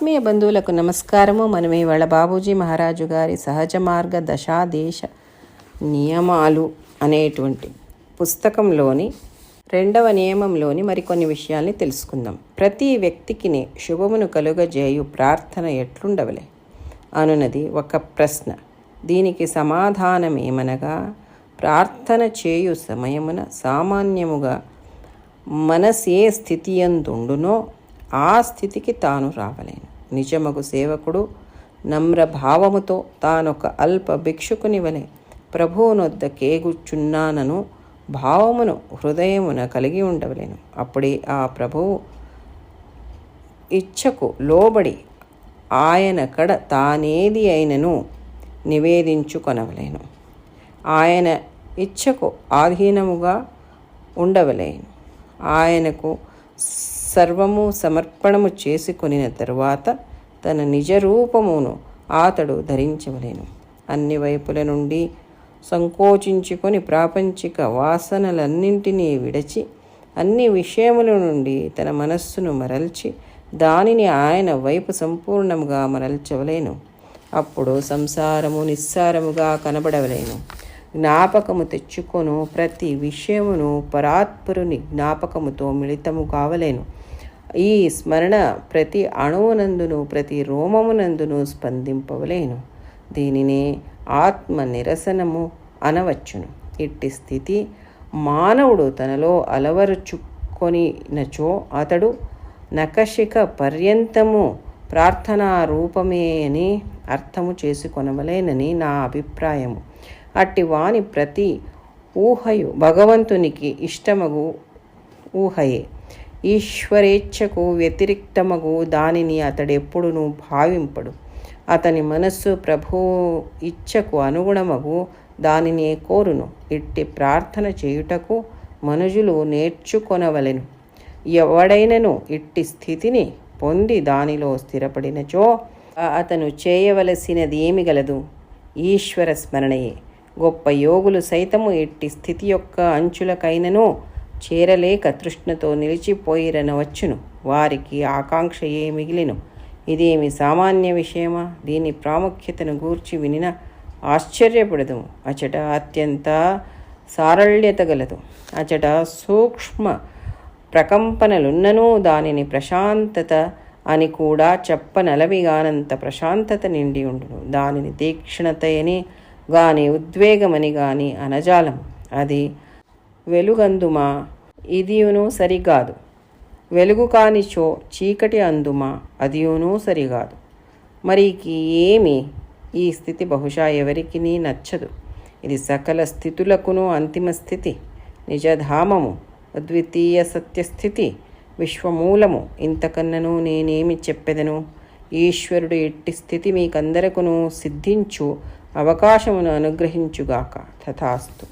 ఆత్మీయ బంధువులకు నమస్కారము. మనం ఇవాళ బాబూజీ మహారాజు గారి సహజ మార్గ దశాదేశ నియమాలు అనేటువంటి పుస్తకంలోని రెండవ నియమంలోని మరికొన్ని విషయాల్ని తెలుసుకుందాం. ప్రతి వ్యక్తికినే శుభమును కలుగజేయు ప్రార్థన ఎట్లుండవలే? అనున్నది ఒక ప్రశ్న. దీనికి సమాధానమేమనగా ప్రార్థన చేయు సమయమున సామాన్యముగా మనసే స్థితియందుండునో ఆ స్థితికి తాను రావలేను. నిజమగు సేవకుడు నమ్ర భావముతో తానొక అల్ప భిక్షుకుని వలె ప్రభువునొద్ద కేగుచున్నానను భావమును హృదయమున కలిగి ఉండవలేను. అప్పుడే ఆ ప్రభువు ఇచ్చకు లోబడి ఆయన కడ తానేది అయినను నివేదించుకొనవలేను. ఆయన ఇచ్చకు ఆధీనముగా ఉండవలేను. ఆయనకు సర్వము సమర్పణము చేసుకొనిన తరువాత తన నిజ రూపమును అతడు ధరించవలేను. అన్ని వైపుల నుండి సంకోచించుకొని ప్రాపంచిక వాసనలన్నింటినీ విడచి అన్ని విషయముల నుండి తన మనస్సును మరల్చి దానిని ఆయన వైపు సంపూర్ణముగా మరల్చవలేను. అప్పుడు సంసారము నిస్సారముగా కనబడవలేను. జ్ఞాపకము తెచ్చుకొను. ప్రతి విషయమును పరాత్పరుని జ్ఞాపకముతో మిళితము కావలేను. ఈ స్మరణ ప్రతి అణువునందును ప్రతి రోమమునందును స్పందింపవలేను. దీనినే ఆత్మ నిరసనము అనవచ్చును. ఇట్టి స్థితి మానవుడు తనలో అలవరుచుకొనినచో అతడు నకశిక పర్యంతము ప్రార్థనా రూపమే అని అర్థము చేసుకొనవలేనని నా అభిప్రాయము. అట్టి వాని ప్రతి ఊహయు భగవంతునికి ఇష్టమగు ఊహయే. ఈశ్వరేచ్ఛకు వ్యతిరిక్తమగు దానిని అతడెప్పుడునూ భావింపడు. అతని మనస్సు ప్రభు ఇచ్చకు అనుగుణమగు దానినే కోరును. ఇట్టి ప్రార్థన చేయుటకు మనుజులు నేర్చుకొనవలెను. ఎవడైనను ఇట్టి స్థితిని పొంది దానిలో స్థిరపడినచో అతను చేయవలసినది ఏమి గలదు? ఈశ్వర స్మరణయే. గొప్ప యోగులు సైతము ఎట్టి స్థితి యొక్క అంచులకైనను చేరలేక తృష్ణతో నిలిచిపోయిరనవచ్చును వారికి ఆకాంక్ష ఏ మిగిలిను? ఇదేమి సామాన్య విషయమా? దీని ప్రాముఖ్యతను గూర్చి వినిన ఆశ్చర్యపడదు అచట అత్యంత సారళ్యత గలదు. అచట సూక్ష్మ ప్రకంపనలున్ననూ దానిని ప్రశాంతత అని కూడా చెప్పనలవిగానంత ప్రశాంతత నిండి ఉండును. దానిని తీక్షణతయని గాని ఉద్వేగమని గాని అనజాలం. అది వెలుగందుమా? ఇదియును సరిగాదు. వెలుగు కానిచో చీకటి అందుమా? అదియును సరిగాదు. మరికి ఏమి? ఈ స్థితి బహుశా ఎవరికి నచ్చదు. ఇది సకల స్థితులకును అంతిమ స్థితి. నిజధామము అద్వితీయ సత్యస్థితి విశ్వమూలము. ఇంతకన్నను నేనేమి చెప్పెదను? ఈశ్వరుడు ఎట్టి స్థితి మీకందరకును సిద్ధించు అవకాశమును అనుగ్రహించుగాక. తథాస్తు.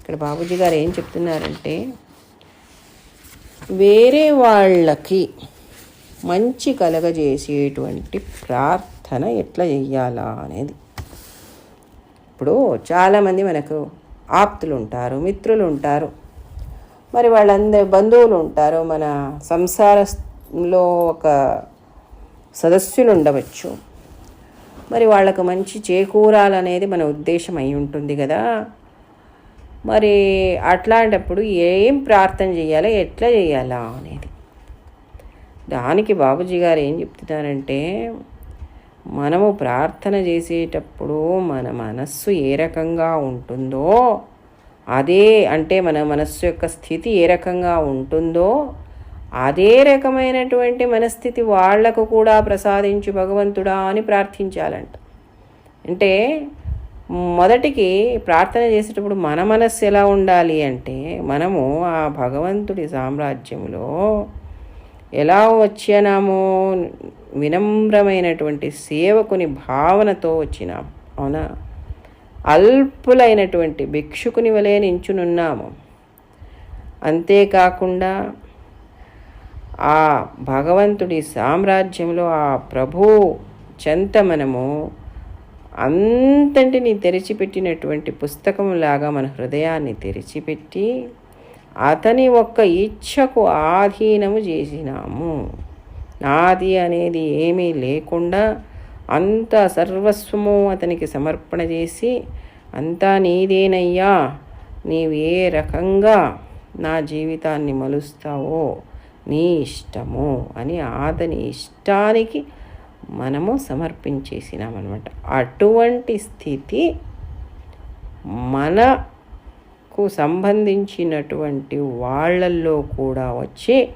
ఇక్కడ బాబూజీ గారు ఏం చెప్తున్నారంటే వేరే వాళ్ళకి మంచి కలగజేసేటువంటి ప్రార్థన ఎట్లా చెయ్యాలా అనేది. ఇప్పుడు చాలామంది మనకు ఆప్తులు ఉంటారు మిత్రులు ఉంటారు మరి వాళ్ళందరి బంధువులు ఉంటారు మన సంసారంలో ఒక సదస్సులు ఉండవచ్చు మరి వాళ్ళకు మంచి చేకూరాలనేది మన ఉద్దేశం అయి ఉంటుంది కదా. మరి అట్లాంటప్పుడు ఏం ప్రార్థన చేయాలా ఎట్లా చేయాలా అనేది. దానికి బాబుజీ గారు ఏం చెప్తున్నారంటే మనము ప్రార్థన చేసేటప్పుడు మన మనస్సు ఏ రకంగా ఉంటుందో అదే అంటే మన మనస్సు యొక్క స్థితి ఏ రకంగా ఉంటుందో అదే రకమైనటువంటి మనస్థితి వాళ్ళకు కూడా ప్రసాదించు భగవంతుడా అని ప్రార్థించాలంట. అంటే మొదటికి ప్రార్థన చేసేటప్పుడు మన మనస్సు ఎలా ఉండాలి అంటే మనము ఆ భగవంతుడి సామ్రాజ్యంలో ఎలా వచ్చానామో వినమ్రమైనటువంటి సేవకుని భావనతో వచ్చినాము అవునా? అల్పులైనటువంటి భిక్షుకుని వలె నించునున్నాము. అంతేకాకుండా ఆ భగవంతుడి సామ్రాజ్యంలో ఆ ప్రభు చెంత మనము అంతటిని తెరిచిపెట్టినటువంటి పుస్తకంలాగా మన హృదయాన్ని తెరిచిపెట్టి అతని ఒక్క ఇచ్ఛకు ఆధీనము చేసినాము. నాది అనేది ఏమీ లేకుండా అంత సర్వస్వము అతనికి సమర్పణ చేసి అంతా నీదేనయ్యా నీవు ఏ రకంగా నా జీవితాన్ని మలుస్తావో నీ ఇష్టము అని ఆదని ఇష్టానికి మనము సమర్పించేసినామన్నమాట. అటువంటి స్థితి మనకు సంబంధించినటువంటి వాళ్ళల్లో కూడా వచ్చి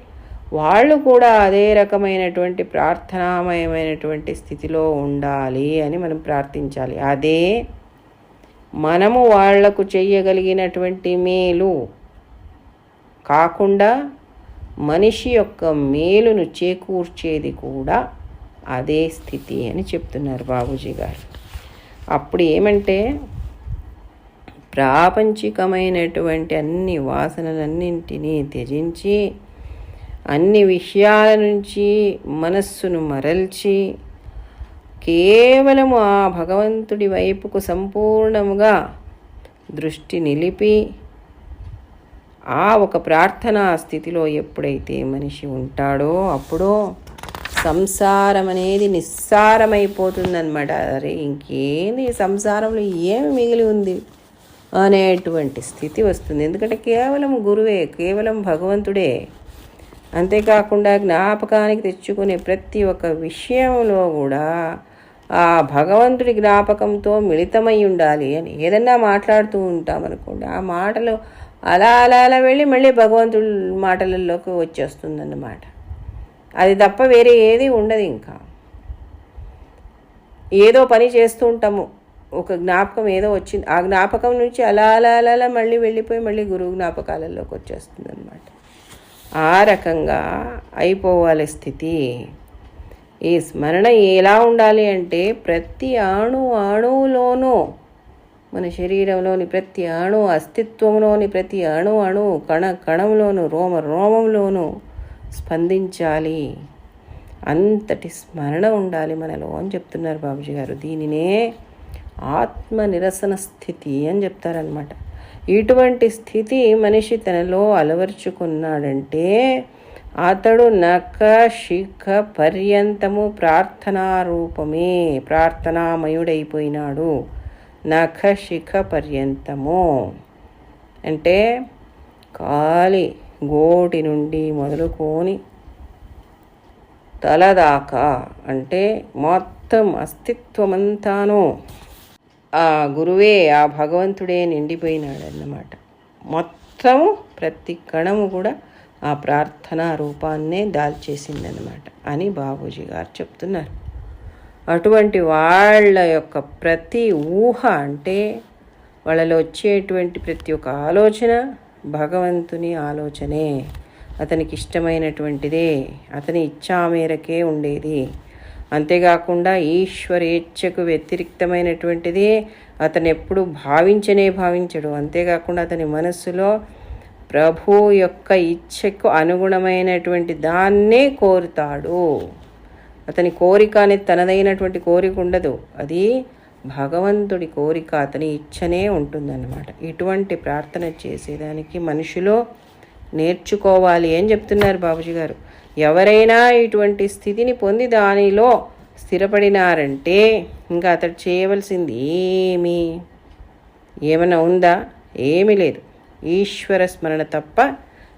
వాళ్ళు కూడా అదే రకమైనటువంటి ప్రార్థనామయమైనటువంటి స్థితిలో ఉండాలి అని మనం ప్రార్థించాలి. అదే మనము వాళ్ళకు చేయగలిగినటువంటి మేలు కాకుండా మనిషి యొక్క మేలును చేకూర్చేది కూడా అదే స్థితి అని చెప్తున్నారు బాబూజీ గారు. అప్పుడు ఏమంటే ప్రాపంచికమైనటువంటి అన్ని వాసనలన్నింటినీ త్యజించి అన్ని విషయాల నుంచి మనస్సును మరల్చి కేవలము ఆ భగవంతుడి వైపుకు సంపూర్ణముగా దృష్టి నిలిపి ఆ ఒక ప్రార్థనా స్థితిలో ఎప్పుడైతే మనిషి ఉంటాడో అప్పుడో సంసారం అనేది నిస్సారమైపోతుందన్నమాట. అరే ఇంకేంది? సంసారంలో ఏమి మిగిలి ఉంది? అనేటువంటి స్థితి వస్తుంది. ఎందుకంటే కేవలం గురువే కేవలం భగవంతుడే. అంతేకాకుండా జ్ఞాపకానికి తెచ్చుకునే ప్రతి ఒక్క విషయంలో కూడా ఆ భగవంతుడి జ్ఞాపకంతో మిళితమై ఉండాలి అని ఏదన్నా మాట్లాడుతూ ఉంటాం అనుకోండి ఆ మాటలు అలా అలా అలా వెళ్ళి మళ్ళీ భగవంతుడి మాటలలోకి వచ్చేస్తుందన్నమాట. అది తప్ప వేరే ఏది ఉండదు ఇంకా. ఏదో పని చేస్తూ ఉంటాము. ఒక జ్ఞాపకం ఏదో వచ్చింది. ఆ జ్ఞాపకం నుంచి అలా అలా అలా అలా మళ్ళీ వెళ్ళిపోయి మళ్ళీ గురువు జ్ఞాపకాలలోకి వచ్చేస్తుందన్నమాట. ఆ రకంగా అయిపోవాలి స్థితి. ఈ స్మరణ ఎలా ఉండాలి అంటే ప్రతి అణు అణువులోనూ మన శరీరంలోని ప్రతి అణు అస్తిత్వంలోని ప్రతి అణు అణు కణ కణంలోను రోమ రోమంలోనూ స్పందించాలి. అంతటి స్మరణ ఉండాలి మనలో అని చెప్తున్నారు బాబుజీ గారు. దీనినే ఆత్మ నిరసన స్థితి అని చెప్తారనమాట ఇటువంటి స్థితి మనిషి తనలో అలవర్చుకున్నాడంటే అతడు నక శిఖ పర్యంతము ప్రార్థనా రూపమే ప్రార్థనామయుడైపోయినాడు. నఖ శిఖ పర్యంతము అంటే కాలి గోటి నుండి మొదలుకొని తలదాకా అంటే మొత్తం అస్తిత్వమంతాను. ఆ గురువే ఆ భగవంతుడే నిండిపోయినాడు అన్నమాట మొత్తము ప్రతి కణము కూడా ఆ ప్రార్థనా రూపాన్నే దాల్చేసిందనమాట అని బాబూజీ గారు చెప్తున్నారు. అటువంటి వాళ్ళ యొక్క ప్రతి ఊహ అంటే వాళ్ళలో వచ్చేటువంటి ప్రతి ఒక్క ఆలోచన భగవంతుని ఆలోచనే. అతనికి ఇష్టమైనటువంటిదే. అతని ఇచ్ఛా మేరకే ఉండేది. అంతేకాకుండా ఈశ్వరేచ్ఛకు వ్యతిరిక్తమైనటువంటిది అతను ఎప్పుడు భావించనే భావించడు. అంతేకాకుండా అతని మనస్సులో ప్రభు యొక్క ఇచ్ఛకు అనుగుణమైనటువంటి దాన్నే కోరుతాడు. అతని కోరిక అనేది తనదైనటువంటి కోరిక ఉండదు. అది భగవంతుడి కోరిక అతని ఇచ్చనే ఉంటుందన్నమాట. ఇటువంటి ప్రార్థన చేసేదానికి మనుషులో నేర్చుకోవాలి అని చెప్తున్నారు బాబుజీ గారు. ఎవరైనా ఇటువంటి స్థితిని పొంది దానిలో స్థిరపడినారంటే ఇంకా అతడు చేయవలసింది ఏమి? ఏమైనా ఉందా? ఏమీ లేదు. ఈశ్వర స్మరణ తప్ప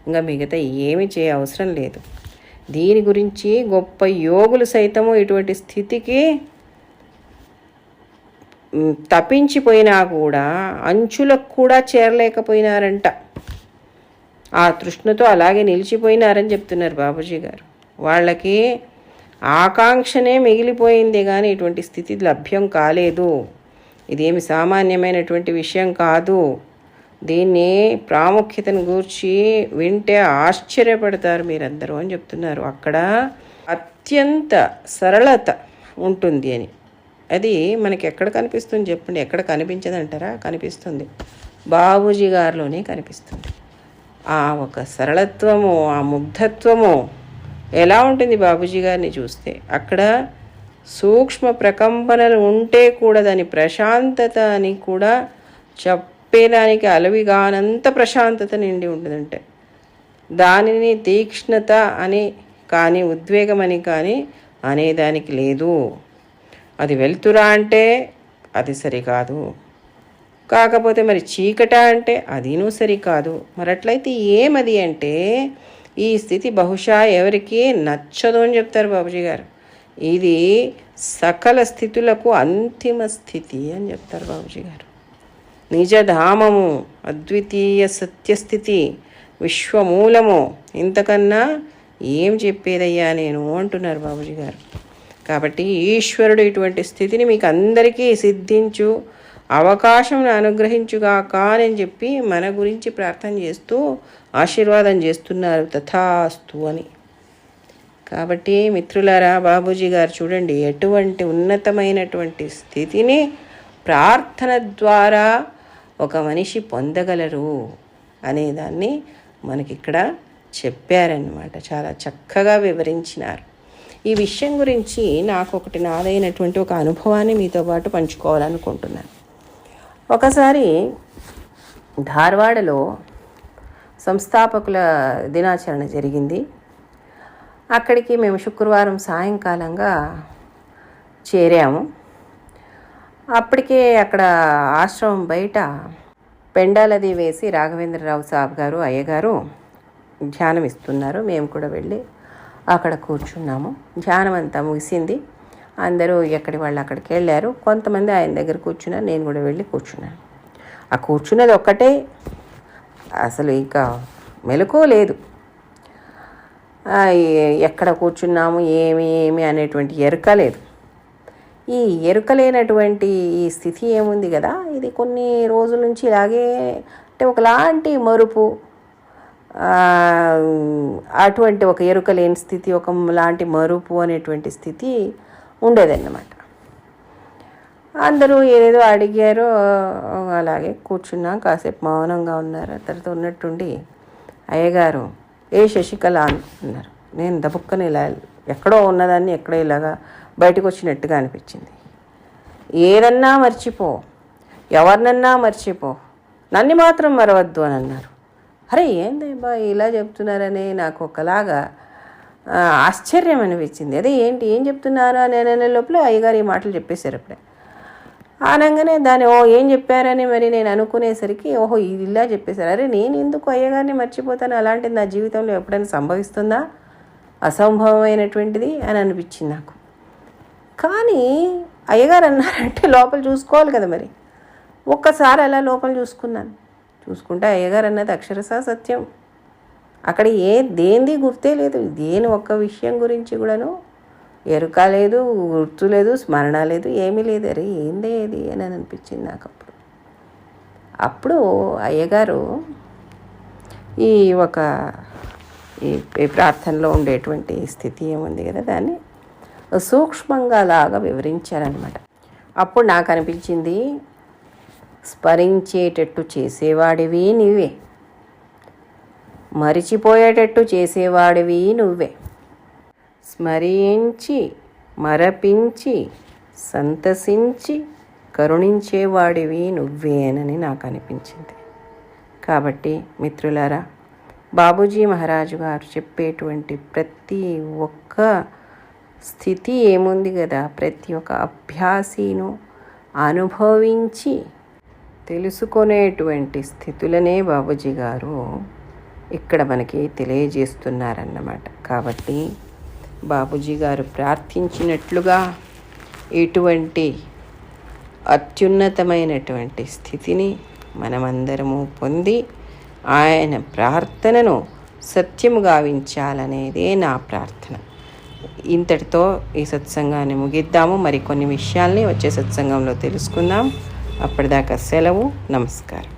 ఇంకా మిగతా ఏమి చేయ అవసరం లేదు. దీని గురించి గొప్ప యోగులు సైతము ఇటువంటి స్థితికి తప్పించిపోయినా కూడా అంచులకు కూడా చేరలేకపోయినారంట. ఆ తృష్ణతో అలాగే నిలిచిపోయినారని చెప్తున్నారు బాబుజీ గారు. వాళ్ళకి ఆకాంక్షనే మిగిలిపోయింది కానీ ఇటువంటి స్థితి లభ్యం కాలేదు. ఇదేమి సామాన్యమైనటువంటి విషయం కాదు. దీన్ని ప్రాముఖ్యతను గూర్చి వింటే ఆశ్చర్యపడతారు మీరందరూ అని చెప్తున్నారు. అక్కడ అత్యంత సరళత ఉంటుంది అని. అది మనకి ఎక్కడ కనిపిస్తుంది చెప్పండి. ఎక్కడ కనిపించదంటారా కనిపిస్తుంది. బాబూజీ గారిలోనే కనిపిస్తుంది. ఆ ఒక సరళత్వము ఆ ముగ్ధత్వము ఎలా ఉంటుంది బాబూజీ గారిని చూస్తే? అక్కడ సూక్ష్మ ప్రకంపనలు ఉంటే కూడా దాని ప్రశాంతత అని కూడా చెప్ చెప్పేదానికి అలవిగానంత ప్రశాంతత నిండి ఉంటుందంటే. దానిని తీక్ష్ణత అని కానీ ఉద్వేగం అని కానీ అనేదానికి లేదు. అది వెళ్తురా అంటే అది సరికాదు. కాకపోతే మరి చీకట అంటే అదినూ సరికాదు. మరి అట్లయితే ఏమది అంటే ఈ స్థితి బహుశా ఎవరికి నచ్చదు అని చెప్తారు బాబుజీ గారు. ఇది సకల స్థితులకు అంతిమ స్థితి అని చెప్తారు బాబుజీ గారు. నిజధామము అద్వితీయ సత్యస్థితి విశ్వమూలము. ఇంతకన్నా ఏం చెప్పేదయ్యా నేను అంటున్నారు బాబుజీ గారు. కాబట్టి ఈశ్వరుడు ఇటువంటి స్థితిని మీకు అందరికీ సిద్ధించు అవకాశం అనుగ్రహించుగాక అని చెప్పి మన గురించి ప్రార్థన చేస్తూ ఆశీర్వాదం చేస్తున్నారు తథాస్తు అని. కాబట్టి మిత్రులారా బాబూజీ గారు చూడండి ఎటువంటి ఉన్నతమైనటువంటి స్థితిని ప్రార్థన ద్వారా ఒక మనిషి పొందగలరు అనేదాన్ని మనకిక్కడ చెప్పారన్నమాట. చాలా చక్కగా వివరించినారు. ఈ విషయం గురించి నాకు ఒకటి నాదైనటువంటి ఒక అనుభవాన్ని మీతో పాటు పంచుకోవాలనుకుంటున్నాను. ఒకసారి ధార్వాడలో సంస్థాపకుల దినాచరణ జరిగింది. అక్కడికి మేము శుక్రవారం సాయంకాలంగా చేరాము. అప్పటికే అక్కడ ఆశ్రమం బయట పెండాలది వేసి రాఘవేంద్రరావు సాబ్ గారు అయ్యగారు ధ్యానం ఇస్తున్నారు. మేము కూడా వెళ్ళి అక్కడ కూర్చున్నాము. ధ్యానం అంతా ముగిసింది. అందరూ ఎక్కడి వాళ్ళు అక్కడికి వెళ్ళారు. కొంతమంది ఆయన దగ్గర కూర్చున్నారు. నేను కూడా వెళ్ళి కూర్చున్నాను. ఆ కూర్చున్నది ఒక్కటే. అసలు ఇంకా మెలకువ లేదు. ఎక్కడ కూర్చున్నాము? ఏమి ఏమి అనేటువంటి ఎరుక లేదు. ఈ ఎరుక లేనటువంటి ఈ స్థితి ఏముంది కదా? ఇది కొన్ని రోజుల నుంచి ఇలాగే అంటే ఒకలాంటి మరుపు అటువంటి ఒక ఎరుక లేని స్థితి ఒక లాంటి మరుపు అనేటువంటి స్థితి ఉండేదన్నమాట. అందరూ ఏదేదో అడిగారో అలాగే కూర్చున్నా కాసేపు మౌనంగా ఉన్నారు. తర్వాత ఉన్నట్టుండి అయ్యగారు ఏ శశికళ అన్నారు. నేను దబుక్కని ఇలా ఎక్కడో ఉన్నదాన్ని ఎక్కడో ఇలాగా బయటకు వచ్చినట్టుగా అనిపించింది. ఏదన్నా మర్చిపో ఎవరినన్నా మర్చిపో నన్ను మాత్రం మరవద్దు అని అన్నారు. అరే ఏంది ఇలా చెప్తున్నారని నాకు ఒకలాగా ఆశ్చర్యం అనిపించింది. అదే ఏంటి ఏం చెప్తున్నారు అని అనే లోపల అయ్యగారు ఈ మాటలు చెప్పేశారు అప్పుడే. అనగానే దాన్ని ఓ ఏం చెప్పారని మరి నేను అనుకునేసరికి ఓహో ఇది ఇలా చెప్పేశారు. అరే నేను ఎందుకు అయ్యగారిని మర్చిపోతాను? అలాంటిది నా జీవితంలో ఎప్పుడైనా సంభవిస్తుందా? అసంభవమైనటువంటిది అని అనిపించింది నాకు. కానీ అయ్యగారు అన్నారంటే లోపల చూసుకోవాలి కదా మరి. ఒక్కసారి అలా లోపల చూసుకున్నాను. చూసుకుంటే అయ్యగారు అన్నది అక్షరశా సత్యం. అక్కడ ఏ దేంది గుర్తే లేదు. దేని ఒక్క విషయం గురించి కూడాను ఎరుక లేదు గుర్తు లేదు స్మరణ లేదు ఏమీ లేదు. అరే ఏందే ఇది అని అనిపించింది నాకు అప్పుడు. అప్పుడు అయ్యగారు ఈ ఒక ఈ ప్రార్థనలో ఉండేటువంటి స్థితి ఏముంది కదా దాన్ని సూక్ష్మంగా లాగా వివరించారనమాట అప్పుడు నాకు అనిపించింది స్మరించేటట్టు చేసేవాడివి నువ్వే. మరిచిపోయేటట్టు చేసేవాడివి నువ్వే. స్మరించి మరపించి సంతసించి కరుణించేవాడివి నువ్వేనని నాకు అనిపించింది. కాబట్టి మిత్రులారా బాబూజీ మహారాజు గారు చెప్పేటువంటి ప్రతి ఒక్క స్థితి ఏముంది కదా? ప్రతి ఒక్క అభ్యాసీను అనుభవించి తెలుసుకునేటువంటి స్థితులనే బాబూజీ గారు ఇక్కడ మనకి తెలియజేస్తున్నారన్నమాట. కాబట్టి బాబుజీ గారు ప్రార్థించినట్లుగా ఇటువంటి అత్యున్నతమైనటువంటి స్థితిని మనమందరము పొంది ఆయన ప్రార్థనను సత్యము గావించాలనేదే నా ప్రార్థన. ఇంతటితో ఈ సత్సంగాన్ని ముగిద్దాము. మరి కొన్ని విషయాల్ని వచ్చే సత్సంగంలో తెలుసుకుందాం. అప్పటిదాకా సెలవు. నమస్కారం.